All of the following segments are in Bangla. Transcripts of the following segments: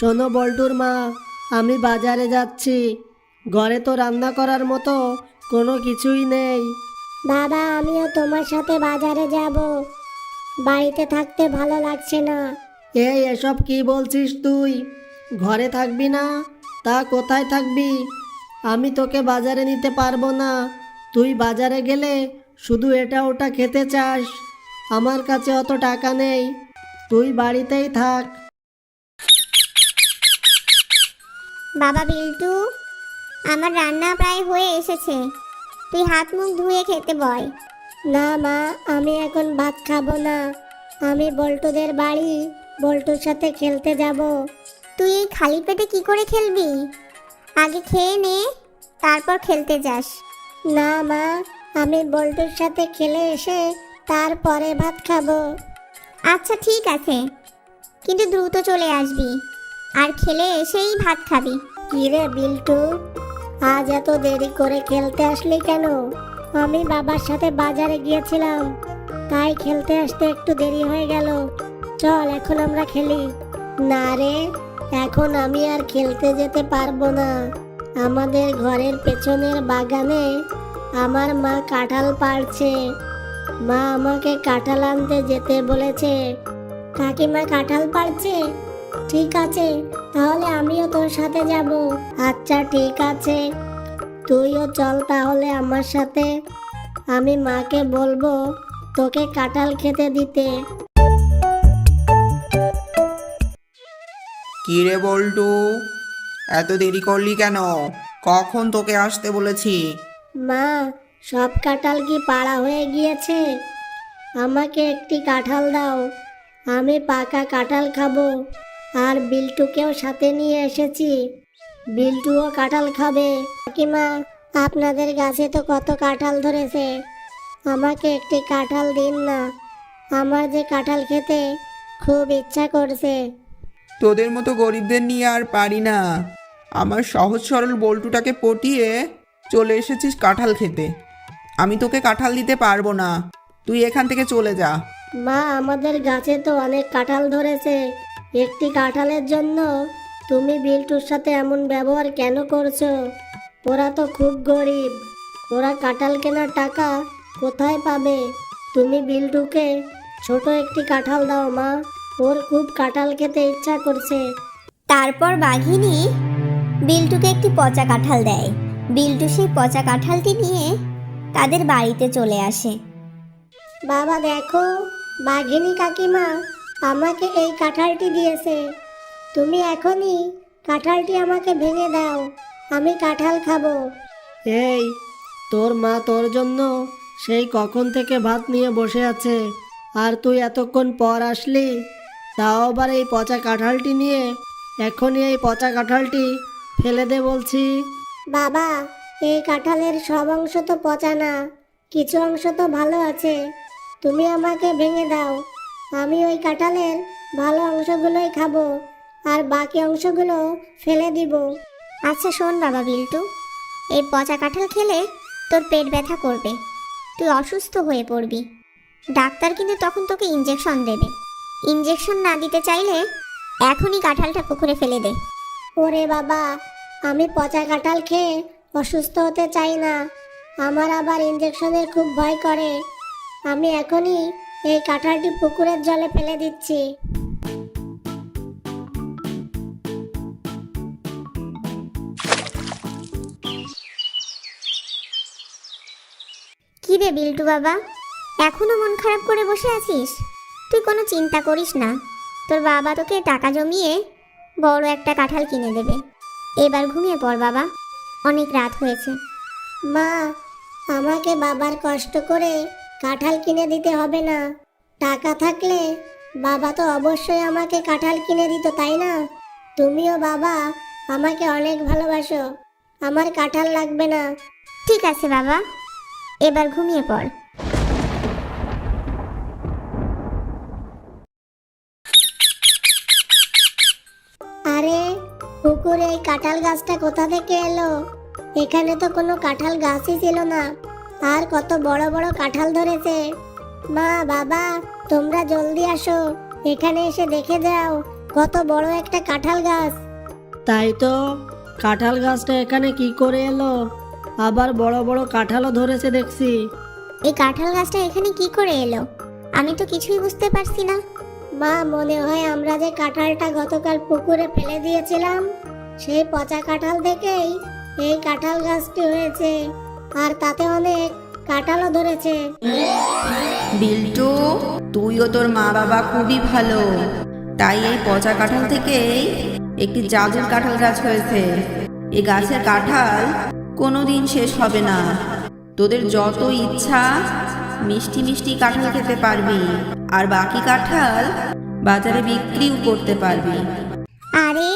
শোনো বল্টুর মা আমি বাজারে যাচ্ছি। ঘরে তো রান্না করার মতো কোনো কিছুই নেই। বাবা আমিও তোমার সাথে বাজারে যাব। বাড়িতে থাকতে ভালো লাগছে না। এই এসব কি বলছিস তুই? ঘরে থাকবি না? তা কোথায় থাকবি? আমি তোকে বাজারে নিতে পারব না। তুই বাজারে গেলে শুধু এটা ওটা খেতে চাস। আমার কাছে অত টাকা নেই। তুই বাড়িতেই থাক। বাবা বিল্টু আমার রান্না প্রায় হয়ে এসেছে। তুই হাত মুখ ধুয়ে খেতে বয় না মা আমি এখন ভাত খাব না। আমি বল্টুদের বাড়ি বল্টুর সাথে খেলতে যাব। তুই এই খালি পেটে কি করে খেলবি? আগে খেয়ে নে তারপর খেলতে যাস। না মা আমি বল্টুর সাথে খেলে এসে তারপরে ভাত খাব। আচ্ছা ঠিক আছে। কিন্তু দ্রুত চলে আসবি। আর খেলে এসেই ভাত খাবি। কিরে বিল্টু, আজ এত দেরি করে খেলতে আসলি কেন? আমি বাবার সাথে বাজারে গিয়েছিলাম, তাই খেলতে আসতে একটু দেরি হয়ে গেল। চল, এখন আমরা খেলি। না রে, এখন আমি আর খেলতে যেতে পারব না। আমাদের ঘরের পেছনের বাগানে আমার মা কাঁঠাল পাড়ছে। মা আমাকে কাঁঠাল আনতে যেতে বলেছে। কাকিমা কাঁঠাল পাড়ছে? ঠিক আছে তাহলে আমিও তোর সাথে যাব। আচ্ছা ঠিক আছে। তুইও চল তাহলে আমার সাথে। আমি মাকে বলব তোকে কাঁঠাল খেতে দিতে। কি রে বল্টু? এত দেরি করলি কেন? কখন তোকে আসতে বলেছি? মা সব কাঁঠাল কি পাড়া হয়ে গিয়েছে? আমাকে একটি কাঁঠাল দাও। আমি পাকা কাঁঠাল খাব। আর বিল্টুকেও সাথে নিয়ে এসেছি। বিল্টুও কাঁঠাল খাবে। কাকিমা আপনাদের গাছে তো কত কাঁঠাল ধরেছে। আমাকে একটি কাঁঠাল দিন না। আমার যে কাঁঠাল খেতে খুব ইচ্ছা করছে। তোদের মতো গরিবদের নিয়ে আর পারি না। আমার সহজ সরল বল্টুটাকে পটিয়ে চলে এসেছিস কাঁঠাল খেতে। আমি তোকে কাঁঠাল দিতে পারব না। তুই এখান থেকে চলে যা। মা আমাদের গাছে তো অনেক কাঁঠাল ধরেছে। একটি কাঁঠালের জন্য তুমি বিল্টুর সাথে এমন ব্যবহার কেন করছ? ওরা তো খুব গরিব। ওরা কাঁঠাল কেনার টাকা কোথায় পাবে? তুমি বিল্টুকে ছোট একটি কাঁঠাল দাও মা। ওর খুব কাঁঠাল খেতে ইচ্ছা করছে। তারপর বাঘিনী বিল্টুকে একটি পচা কাঁঠাল দেয়। বিল্টু সেই পচা কাঁঠালটি নিয়ে তাদের বাড়িতে চলে আসে। বাবা দেখো। বাঘিনী কাকিমা আমাকে এই কাঁঠালটি দিয়েছে। তুমি এখনই কাঁঠালটি আমাকে ভেঙে দাও। আমি কাঁঠাল খাব। এই তোর মা তোর জন্য সেই কখন থেকে ভাত নিয়ে বসে আছে। আর তুই এতক্ষণ পর আসলি তাও আবার এই পচা কাঁঠালটি নিয়ে। এখনই এই পচা কাঁঠালটি ফেলে দে বলছি। বাবা এই কাঁঠালের সব অংশ তো পচা না কিছু অংশ তো ভালো আছে। তুমি আমাকে ভেঙে দাও। আমি ওই কাঁঠালের ভালো অংশগুলোই খাব আর বাকি অংশগুলো ফেলে দিব। আচ্ছা শোন বাবা বিল্টু। এই পচা কাঁঠাল খেলে তোর পেট ব্যথা করবে। তুই অসুস্থ হয়ে পড়বি। ডাক্তার কিন্তু তখন তোকে ইঞ্জেকশন দেবে। ইঞ্জেকশন না দিতে চাইলে এখনই কাঁঠালটা পুকুরে ফেলে দে। ওরে বাবা আমি পচা কাঁঠাল খেয়ে অসুস্থ হতে চাই না। আমার আবার ইঞ্জেকশনের খুব ভয় করে। আমি এখনই এই কাঁঠালটি পুকুরের জলে ফেলে দিচ্ছি। কি রে বিল্টু বাবা? এখনও মন খারাপ করে বসে আছিস? তুই কোনো চিন্তা করিস না। তোর বাবা তোকে টাকা জমিয়ে বড় একটা কাঁঠাল কিনে দেবে। এবার ঘুমিয়ে পড় বাবা। অনেক রাত হয়েছে। মা আমাকে বাবার কষ্ট করে কাঁঠাল কিনে দিতে হবে না। টাকা থাকলে বাবা তো অবশ্যই আমাকে কাঁঠাল কিনে দিত তাই না? তুমিও বাবা আমাকে অনেক ভালোবাসো। আমার কাঁঠাল লাগবে না। ঠিক আছে বাবা। এবার ঘুমিয়ে পড়। আরে পুকুরে এই কাঁঠাল গাছটা কোথা থেকে এলো? এখানে তো কোনো কাঁঠাল গাছই ছিল না। আর কত বড় বড় কাঁঠাল ধরেছে। মা বাবা তোমরা জলদি আসো। এখানে এসে দেখে যাও কত বড় একটা কাঁঠাল গাছ। তাই তো কাঁঠাল গাছটা এখানে কি করে এলো? আবার বড় বড় কাঁঠালও ধরেছে দেখছি। এই কাঁঠাল গাছটা এখানে কি করে এলো? আমি তো কিছুই বুঝতে পারছি না। মা মনে হয় আমরা যে কাঁঠালটা গতকাল পুকুরে ফেলে দিয়েছিলাম সেই পচা কাঁঠাল থেকেই এই কাঁঠাল গাছটি হয়েছে। আর তাতে অনেক কাঁঠালও ধরেছে। বিল্টু তুই ও তোর মা বাবা খুবই ভালো। তাই এই পচা কাঁঠাল থেকেই একটি জাদুর কাঁঠাল গাছ হয়েছে। এই গাছের কাঁঠাল কোনোদিন শেষ হবে না। তোদের যত ইচ্ছা মিষ্টি মিষ্টি কাঁঠাল খেতে পারবি আর বাকি কাঁঠাল বাজারে বিক্রিও করতে পারবি। আরে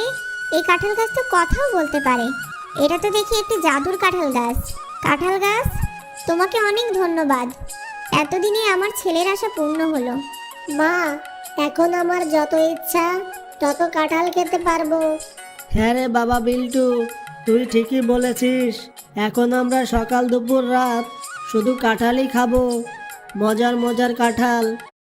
এই কাঁঠাল গাছ তো কথাও বলতে পারে। এটা তো দেখি একটি জাদুর কাঁঠাল গাছ। কাঁঠাল গাছ, তোমাকে অনেক ধন্যবাদ। এতদিনে আমার ছেলের আশা পূর্ণ হলো। মা, এখন আমার যত ইচ্ছা, তত কাঁঠাল খেতে পারব। হ্যাঁ রে বাবা বিল্টু, তুই ঠিকই বলেছিস। এখন আমরা সকাল দুপুর রাত শুধু কাঁঠালই খাব। মজার মজার কাঁঠাল।